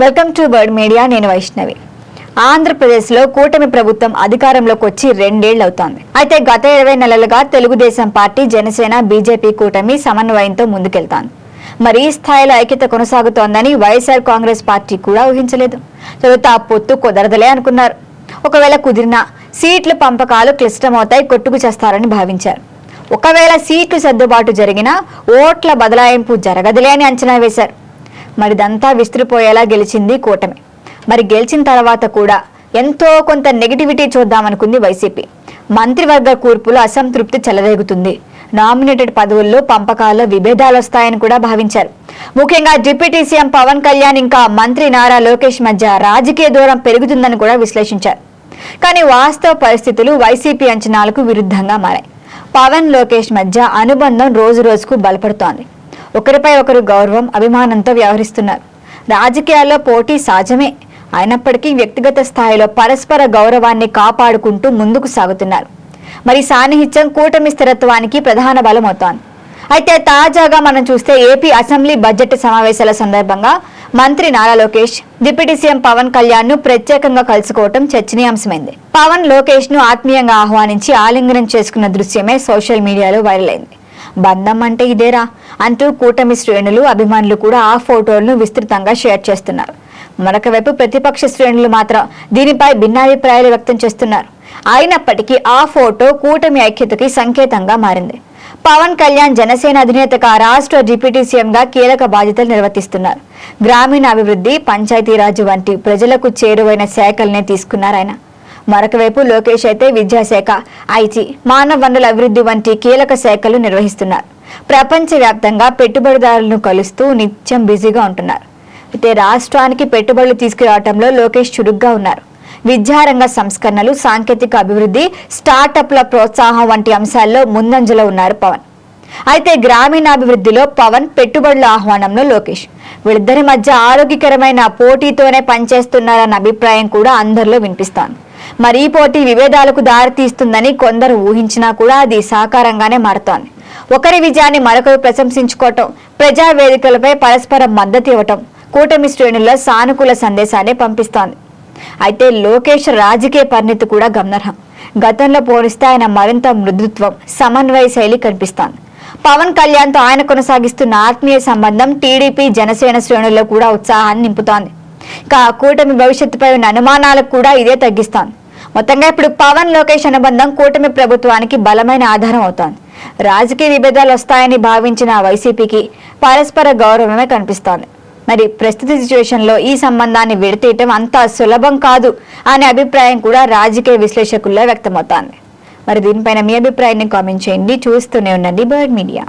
Welcome to bird media నేను వైష్ణవి. ఆంధ్రప్రదేశ్లో కూటమి ప్రభుత్వం అధికారంలోకి వచ్చి రెండేళ్ళు అవుతోంది అయితే గత ఇరవై నెలలుగా తెలుగుదేశం పార్టీ జనసేన బీజేపీ కూటమి సమన్వయంతో ముందుకెళ్తోంది. మరి ఈ స్థాయిలో ఐక్యత కొనసాగుతోందని వైఎస్ఆర్ కాంగ్రెస్ పార్టీ కూడా ఊహించలేదు. తొలుత ఆ పొత్తు కుదరదలే అనుకున్నారు. ఒకవేళ కుదిరినా సీట్ల పంపకాలు క్లిష్టమవుతాయి కొట్టుకు చేస్తారని భావించారు. ఒకవేళ సీట్లు సర్దుబాటు జరిగినా ఓట్ల బదలాయింపు జరగదులే అని అంచనా వేశారు. మరిదంతా విస్తుపోయేలా గెలిచింది కూటమి. మరి గెలిచిన తర్వాత కూడా ఎంతో కొంత నెగిటివిటీ చూద్దామనుకుంది వైసీపీ. మంత్రివర్గ కూర్పులో అసంతృప్తి చెలరేగుతుంది. నామినేటెడ్ పదవుల్లో పంపకాల్లో విభేదాలు వస్తాయని కూడా భావించారు. ముఖ్యంగా డిప్యూటీ సీఎం పవన్ కళ్యాణ్ ఇంకా మంత్రి నారా లోకేష్ మధ్య రాజకీయ దూరం పెరుగుతుందని కూడా విశ్లేషించారు. కానీ వాస్తవ పరిస్థితులు వైసీపీ అంచనాలకు విరుద్ధంగా మారాయి. పవన్ లోకేష్ మధ్య అనుబంధం రోజు రోజుకు బలపడుతోంది. ఒకరిపై ఒకరు గౌరవం అభిమానంతో వ్యవహరిస్తున్నారు. రాజకీయాల్లో పోటీ సహజమే. అయినప్పటికీ వ్యక్తిగత స్థాయిలో పరస్పర గౌరవాన్ని కాపాడుకుంటూ ముందుకు సాగుతున్నారు. మరి సాన్నిహిత్యం కూటమి స్థిరత్వానికి ప్రధాన బలం అవుతోంది అయితే తాజాగా మనం చూస్తే ఏపీ అసెంబ్లీ బడ్జెట్ సమావేశాల సందర్భంగా మంత్రి నారా లోకేష్ డిప్యూటీ సీఎం పవన్ కళ్యాణ్ను ప్రత్యేకంగా కలుసుకోవటం చర్చనీయాంశమైంది. పవన్ లోకేష్ను ఆత్మీయంగా ఆహ్వానించి ఆలింగనం చేసుకున్న దృశ్యమే సోషల్ మీడియాలో వైరల్ అయింది. బంధం అంటే ఇదేరా అంటూ కూటమి శ్రేణులు అభిమానులు కూడా ఆ ఫోటోలను విస్తృతంగా షేర్ చేస్తున్నారు. మరొక వైపు ప్రతిపక్ష శ్రేణులు మాత్రం దీనిపై భిన్నాభిప్రాయాలు వ్యక్తం చేస్తున్నారు. అయినప్పటికీ ఆ ఫోటో కూటమి ఐక్యతకి సంకేతంగా మారింది. పవన్ కళ్యాణ్ జనసేన అధినేతగా రాష్ట్ర డిప్యూటీ సీఎంగా కీలక బాధ్యతలు నిర్వర్తిస్తున్నారు. గ్రామీణ అభివృద్ధి పంచాయతీరాజ్ వంటి ప్రజలకు చేరువైన శాఖలనే తీసుకున్నారు ఆయన. మరొకవైపు లోకేష్ అయితే విద్యాశాఖ ఐటీ మానవ వనరుల అభివృద్ధి వంటి కీలక శాఖలు నిర్వహిస్తున్నారు. ప్రపంచవ్యాప్తంగా పెట్టుబడిదారులను కలుస్తూ నిత్యం బిజీగా ఉంటున్నారు. అయితే రాష్ట్రానికి పెట్టుబడులు తీసుకురావడంలో లోకేష్ చురుగ్గా ఉన్నారు. విద్యారంగ సంస్కరణలు సాంకేతిక అభివృద్ధి స్టార్టప్ల ప్రోత్సాహం వంటి అంశాల్లో ముందంజలో ఉన్నారు పవన్. అయితే గ్రామీణాభివృద్ధిలో పవన్ పెట్టుబడుల ఆహ్వానంలో లోకేష్. వీళ్ళిద్దరి మధ్య ఆరోగ్యకరమైన పోటీతోనే పనిచేస్తున్నారన్న అభిప్రాయం కూడా అందరిలో వినిపిస్తోంది. మరి ఈ పోటీ విభేదాలకు దారితీస్తుందని కొందరు ఊహించినా కూడా అది సాకారంగానే మారుతోంది. ఒకరి విజయాన్ని మరొకరు ప్రశంసించుకోవటం ప్రజా వేదికలపై పరస్పర మద్దతు ఇవ్వటం కూటమి శ్రేణుల్లో సానుకూల సందేశాన్ని పంపిస్తోంది. అయితే లోకేష్ రాజకీయ పరిణితి కూడా గమనార్హం. గతంలో పోలిస్తే ఆయన మరింత మృదుత్వం సమన్వయ శైలి కనిపిస్తోంది. పవన్ కళ్యాణ్తో ఆయన కొనసాగిస్తున్న ఆత్మీయ సంబంధం టీడీపీ జనసేన శ్రేణుల్లో కూడా ఉత్సాహాన్ని నింపుతోంది. ఇక కూటమి భవిష్యత్తుపై ఉన్న అనుమానాలకు కూడా ఇదే తగ్గిస్తోంది. మొత్తంగా ఇప్పుడు పవన్ లోకేష్ అనుబంధం కూటమి ప్రభుత్వానికి బలమైన ఆధారం అవుతోంది. రాజకీయ విభేదాలు వస్తాయని భావించిన వైసీపీకి పరస్పర గౌరవమే కనిపిస్తోంది. మరి ప్రస్తుత సిచ్యువేషన్లో ఈ సంబంధాన్ని విడతీయటం అంత సులభం కాదు అనే అభిప్రాయం కూడా రాజకీయ విశ్లేషకుల్లో వ్యక్తమవుతోంది. మరి దీనిపైన మీ అభిప్రాయాన్ని కామెంట్ చేయండి. చూస్తూనే ఉండండి బర్డ్ మీడియా.